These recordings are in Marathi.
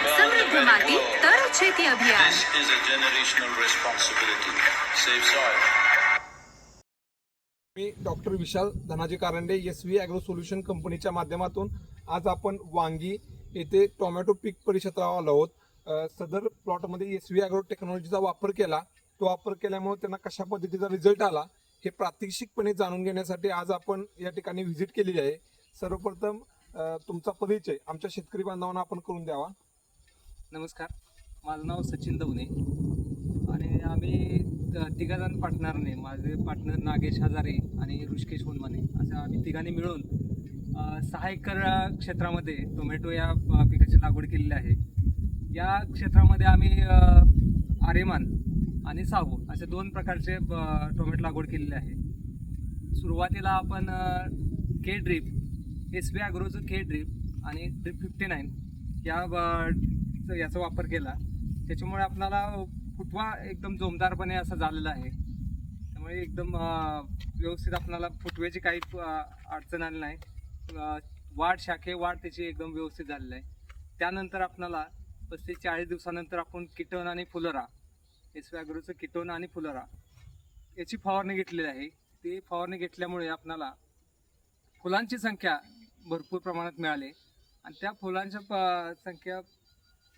સમૃદ્ધ માટી તર છેતી અભિયાન This is a generational responsibility. Save soil. Me doctor Vishal Dhanaji Karande S V agro solution कंपनीच्या माध्यमातून आज आपण वांगी येथे टोमॅटो पीक परिक्षेत्रावर आलो आहोत अ, सदर प्लॉटमध्ये एस व्ही ॲग्रो टेक्नॉलॉजीचा वापर केला तो वापर केल्यामुळे त्यांना कशा पद्धतीचा रिझल्ट आला हे प्रात्यक्षिकपणे जाणून घेण्यासाठी आज आपण या ठिकाणी व्हिजिट केलेली आहे सर्वप्रथम अ, तुमचा परिचय आमच्या शेतकरी बांधवांना आपण करून द्यावा नमस्कार. माझं नाव सचिन दवने. आणि आम्ही त- तिघाजण पार्टनरने माझे पार्टनर नागेश हजारे आणि ऋषिकेश होनमाने असं आम्ही तिघांनी मिळून सहा एकर क्षेत्रामध्ये टोमॅटो या पिकाची लागवड केलेली आहे. या क्षेत्रामध्ये आम्ही आरेमान आणि साहू असे दोन प्रकारचे टोमॅटो लागवड केलेले आहे. सुरुवातीला आपण के ड्रीप एस बी ॲग्रोचं के ड्रीप आणि ड्रीप फिफ्टी नाईन या अ, याचा वापर केला. त्याच्यामुळे आपल्याला फुटवा एकदम जोमदारपणे असा झालेला आहे. त्यामुळे एकदम व्यवस्थित आपल्याला फुटव्याची काही अडचण आली नाही. वाढ शाखे वाढ त्याची एकदम व्यवस्थित झालेली आहे. त्यानंतर आपल्याला पस्तीस चाळीस दिवसानंतर आपण किटोन आणि फुलरा एस व्याग्रोचं किटोन आणि फुलरा याची फवारणी घेतलेली आहे. ती फवारणी घेतल्यामुळे आपणाला फुलांची संख्या भरपूर प्रमाणात मिळाली. आणि त्या फुलांच्या प-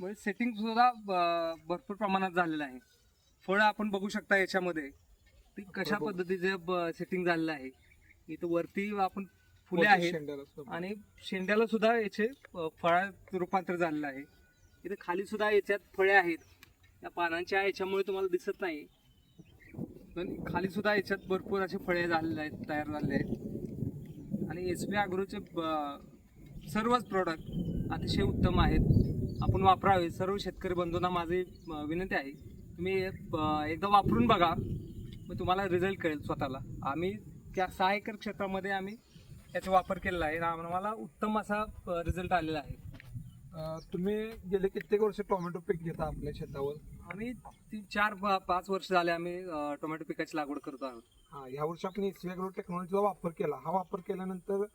संख्यामुळे सेटिंग सुद्धा भरपूर प्रमाणात झालेलं आहे. फळं आपण बघू शकता याच्यामध्ये. ती कशा. पद्धतीचे सेटिंग झालेलं आहे. इथं वरती आपण फुले आहेत आणि शेंड्याला सुद्धा याचे फळात रूपांतर झालेलं आहे. इथे खाली सुद्धा याच्यात फळे आहेत. त्या पानांच्या याच्यामुळे तुम्हाला दिसत नाही. पण खाली सुद्धा याच्यात भरपूर असे फळे झालेले आहेत तयार झालेले आहेत. आणि एस बी अग्रोचे ब- सर्वच प्रॉडक्ट अतिशय उत्तम आहेत. आपण वापरावे. सर्व शेतकरी बंधूंना माझी विनंती आहे तुम्ही एकदा वापरून बघा. मग तुम्हाला रिझल्ट कळेल स्वतःला. आम्ही त्या सहा एकर क्षेत्रामध्ये आम्ही याचा वापर केलेला आहे. आम्हाला उत्तम असा रिझल्ट आलेला आहे. तुम्ही गेले कित्येक वर्ष टोमॅटो पीक घेता आपल्या शेतावर? आम्ही तीन चार पाच वर्ष झाले आम्ही टोमॅटो पिकाची लागवड करतो आहोत. हा या वर्षी आपण एसव्ही टेक्नॉलॉजीचा वापर केला. हा वापर केल्यानंतर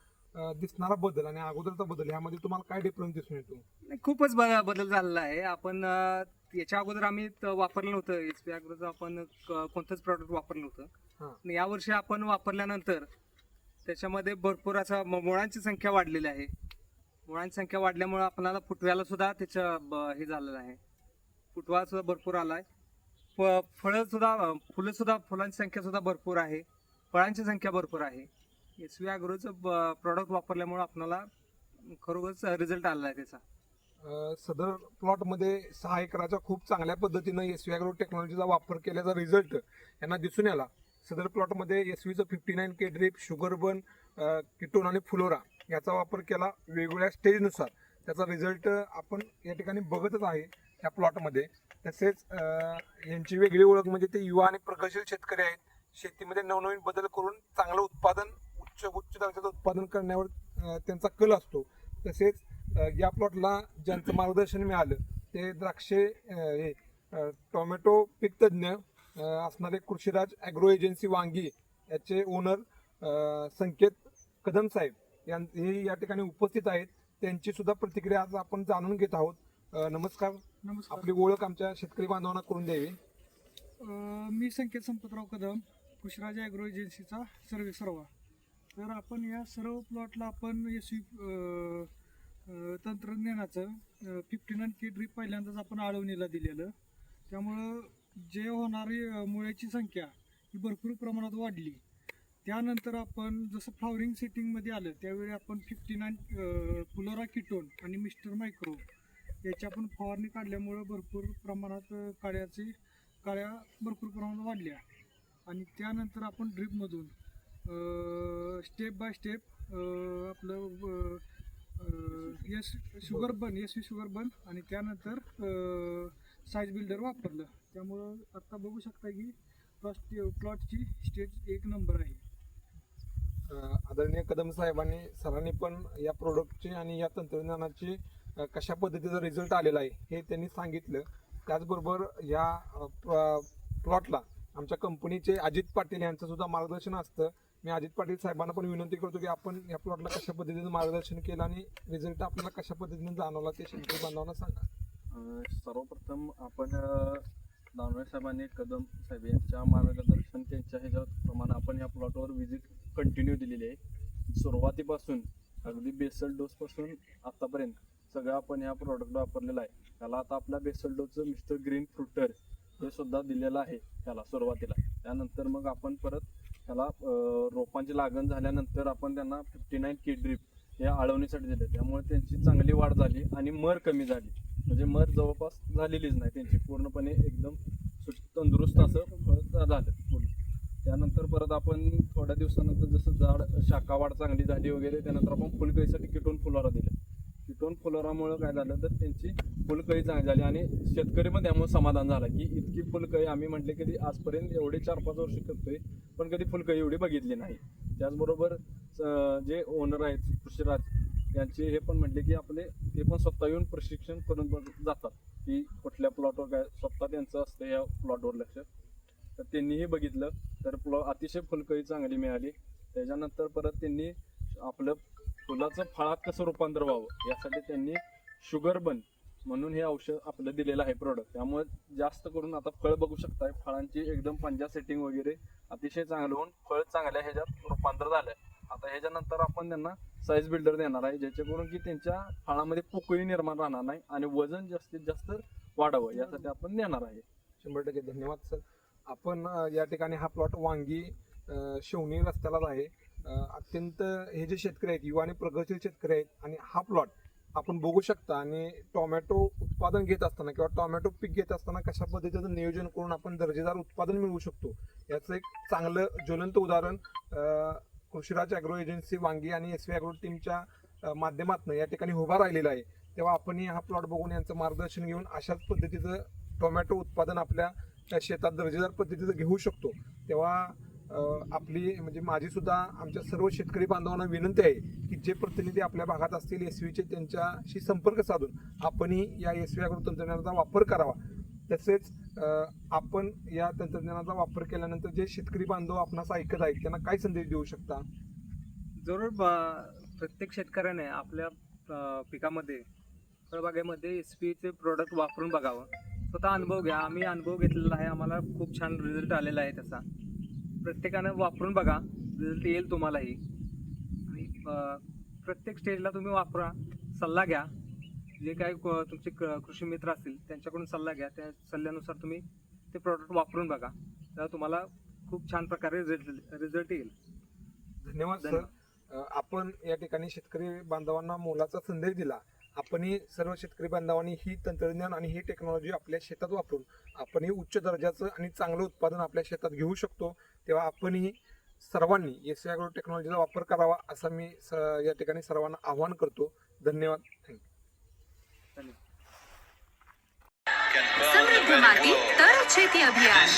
दिसणारा बदल आणि अगोदरचा बदल यामध्ये तुम्हाला काय डिफरन्स दिसून येतो? नाही, खूपच ब- बदल झालेला आहे. आपण अ, याच्या अगोदर आम्ही त- वापरलं नव्हतं. एच पी अग्रोचं आपण क- कोणतंच प्रॉडक्ट वापरलं नव्हतं. हा. आणि यावर्षी आपण वापरल्यानंतर त्याच्यामध्ये भरपूर असा म- मुळांची संख्या वाढलेली आहे. मुळांची संख्या वाढल्यामुळे आपल्याला फुटव्याला सुद्धा त्याचं ब- हे झालेलं आहे. फुटवा सुद्धा भरपूर आलाय. फ फळं सुद्धा फुलं सुद्धा फुलांची संख्या सुद्धा भरपूर आहे. फळांची संख्या भरपूर आहे. एस व्ही अग्रोचं प्रॉडक्ट वापरल्यामुळे आपल्याला खरोखरच रिझल्ट आलेला आहे त्याचा. अ, सदर प्लॉटमध्ये सहा एकराच्या खूप चांगल्या पद्धतीनं एसव्ही अॅग्रो टेक्नॉलॉजीचा वापर केल्याचा रिझल्ट यांना दिसून आला. सदर प्लॉटमध्ये S व्हीचं fifty nine K drip sugar bun ketone आणि फुलोरा याचा वापर केला वेगवेगळ्या स्टेजनुसार त्याचा रिझल्ट आपण या ठिकाणी बघतच आहे या प्लॉटमध्ये तसेच अ, यांची वेगळी ओळख म्हणजे ते युवा आणि प्रगतशील शेतकरी आहेत. शेतीमध्ये नवनवीन बदल करून चांगलं उत्पादन उच्च उच्च दर्जाचं उत्पादन करण्यावर त्यांचा कल असतो. तसेच या प्लॉटला ज्यांचं मार्गदर्शन मिळालं ते द्राक्षे हे टोमॅटो पीक तज्ज्ञ असणारे कृषीराज ॲग्रो एजन्सी वांगी याचे ओनर संकेत कदम साहेब यां हे या ठिकाणी उपस्थित आहेत. त्यांची सुद्धा प्रतिक्रिया आज आपण जाणून घेत आहोत. नमस्कार. नमस्कार. आपली ओळख आमच्या शेतकरी बांधवांना करून द्यावी. मी संकेत संपतराव कदम कुशराज ॲग्रो एजन्सीचा सर्वे सर्वा. तर आपण या सर्व प्लॉटला आपण एस तंत्रज्ञानाचं फिफ्टी नाईन के ड्रीप पहिल्यांदाच आपण आळवणीला दिलेलं. त्यामुळं जे होणारी मुळ्याची संख्या ही भरपूर प्रमाणात वाढली. त्यानंतर आपण जसं फ्लॉवरिंग सेटिंगमध्ये आलं त्यावेळी आपण फिफ्टी नाईन फुलोरा किटोन आणि मिस्टर मायक्रो याची आपण फवारणी काढल्यामुळं भरपूर प्रमाणात काळ्याचे काळ्याची काळ्या भरपूर प्रमाणात वाढल्या. आणि त्यानंतर आपण ड्रीपमधून स्टेप बाय स्टेप आपलं S sugar bun S V sugar bun आणि त्यानंतर साईज बिल्डर वापरलं. त्यामुळं आत्ता बघू शकता की प्लॉट प्लॉटची स्टेज एक नंबर आहे. आदरणीय कदम साहेबांनी सरांनी पण या प्रोडक्टचे आणि या तंत्रज्ञानाचे कशा पद्धतीचा रिझल्ट आलेला आहे हे त्यांनी सांगितलं. त्याचबरोबर या प्लॉटला आमच्या कंपनीचे अजित पाटील यांचं सुद्धा मार्गदर्शन असतं. मी अजित पाटील साहेबांना पण विनंती करतो की आपण या प्लॉटला कशा पद्धतीनं मार्गदर्शन केलं आणि रिझल्ट आपल्याला कशा पद्धतीने जाणवला ते शेतकरी बांधवांना सांगा. सर्वप्रथम आपण दानवे साहेबांनी कदम साहेब यांच्या मार्गदर्शन त्यांच्या ह्याच्या प्रमाणे आपण या प्लॉटवर व्हिजिट कंटिन्यू दिलेली आहे. सुरुवातीपासून अगदी बेसल डोसपासून आतापर्यंत सगळं आपण ह्या प्रॉडक्ट वापरलेला आहे. त्याला आता आपल्या बेसल डोसचं मिस्टर ग्रीन फ्रुटर हे सुद्धा दिलेलं आहे त्याला सुरुवातीला. त्यानंतर मग आपण परत त्याला रोपांची लागण झाल्यानंतर आपण त्यांना फिफ्टी नाईन की ड्रीप या आळवणीसाठी दिले. त्यामुळे त्यांची चांगली वाढ झाली आणि मर कमी झाली. म्हणजे मर जवळपास झालेलीच नाही त्यांची. पूर्णपणे एकदम तंदुरुस्त असं झालं पूर्ण. त्यानंतर परत आपण थोड्या दिवसानंतर जसं झाड शाखावाढ चांगली झाली वगैरे त्यानंतर आपण फुलकळीसाठी किटून फुलोरा दिलं. किटून फुलोरामुळं काय झालं तर त्यांची फुलकळी चांगली झाली आणि शेतकरी पण त्यामुळे समाधान झालं की इतकी फुलकळी आम्ही म्हटले की आजपर्यंत एवढे चार पाच वर्ष करतोय पण कधी फुलकळी एवढी बघितली नाही. त्याचबरोबर जे ओनर आहेत कृषीराज यांचे हे पण म्हटले की आपले ते पण स्वतः येऊन प्रशिक्षण करून जातात. की कुठल्या प्लॉटवर काय स्वतः त्यांचं असतं या प्लॉटवर लक्ष. तर त्यांनीही बघितलं. तर प्लॉ अतिशय फुलकळी चांगली मिळाली. त्याच्यानंतर परत त्यांनी आपलं फुलाचं फळात कसं रूपांतर व्हावं यासाठी त्यांनी शुगर बन म्हणून हे औषध आपलं दिलेलं आहे प्रोडक्ट त्यामुळे जास्त करून आता फळ बघू शकताय. फळांची एकदम पंजा सेटिंग वगैरे अतिशय चांगलं होऊन फळ चांगल्या ह्याच्यात रूपांतर झालंय. आता ह्याच्यानंतर आपण त्यांना साईज बिल्डर देणार आहे ज्याच्याकरून की त्यांच्या फळामध्ये पोकळी निर्माण राहणार नाही आणि वजन जास्तीत जास्त वाढावं यासाठी आपण देणार आहे. शंभर टक्के धन्यवाद सर. आपण या ठिकाणी हा प्लॉट वांगी शिवणी रस्त्यालाच आहे. अत्यंत हे जे शेतकरी आहेत युवा आणि प्रगतशील शेतकरी आहेत आणि हा प्लॉट आपण बघू शकता आणि टोमॅटो उत्पादन घेत असताना किंवा टोमॅटो पीक घेत असताना कशा पद्धतीचं नियोजन करून आपण दर्जेदार उत्पादन मिळवू शकतो याचं एक चांगलं ज्वलंत उदाहरण कृषीराज अॅग्रो एजन्सी वांगी आणि एस व्ही अॅग्रो टीमच्या माध्यमातून या ठिकाणी उभा राहिलेला आहे. तेव्हा आपणही हा प्लॉट बघून यांचं मार्गदर्शन घेऊन अशाच पद्धतीचं टोमॅटो उत्पादन आपल्या शेतात दर्जेदार पद्धतीचं घेऊ शकतो. तेव्हा आपली म्हणजे माझी सुद्धा आमच्या सर्व शेतकरी बांधवांना विनंती आहे की जे प्रतिनिधी आपल्या भागात असतील एस व्हीचे त्यांच्याशी संपर्क साधून आपणही या एस व्ही तंत्रज्ञानाचा वापर करावा. तसेच आपण या तंत्रज्ञानाचा वापर केल्यानंतर जे शेतकरी बांधव आपणास ऐकत आहेत त्यांना काय संदेश देऊ शकता? जरूर प्रत्येक शेतकऱ्याने आपल्या पिकामध्ये फळबागेमध्ये एस पीचे प्रोडक्ट वापरून बघावं. स्वतः अनुभव घ्या. आम्ही अनुभव घेतलेला आहे. आम्हाला खूप छान रिझल्ट आलेला आहे त्याचा प्रत्येकानं वापरून बघा रिझल्ट येईल तुम्हालाही. आणि प्रत्येक स्टेजला तुम्ही वापरा सल्ला घ्या. जे काही क- तुमचे क- कृषी मित्र असतील त्यांच्याकडून सल्ला घ्या. त्या सल्ल्यानुसार तुम्ही ते प्रोडक्ट वापरून बघा. तेव्हा तुम्हाला खूप छान प्रकारे रिझल्ट रिझल्ट येईल. धन्यवाद आपण या ठिकाणी शेतकरी बांधवांना मोलाचा संदेश दिला. आपणही सर्व शेतकरी बांधवांनी ही तंत्रज्ञान आणि ही टेक्नॉलॉजी आपल्या शेतात वापरून आपणही उच्च दर्जाचं आणि चांगलं उत्पादन आपल्या शेतात घेऊ शकतो तेव्हा आपणही सर्वांनी एस ॲग्रो टेक्नॉलॉजीचा वापर करावा असं मी स- या ठिकाणी सर्वांना आवाहन करतो. धन्यवाद. थँक्यू समृद्ध माती. तर शेती अभियान.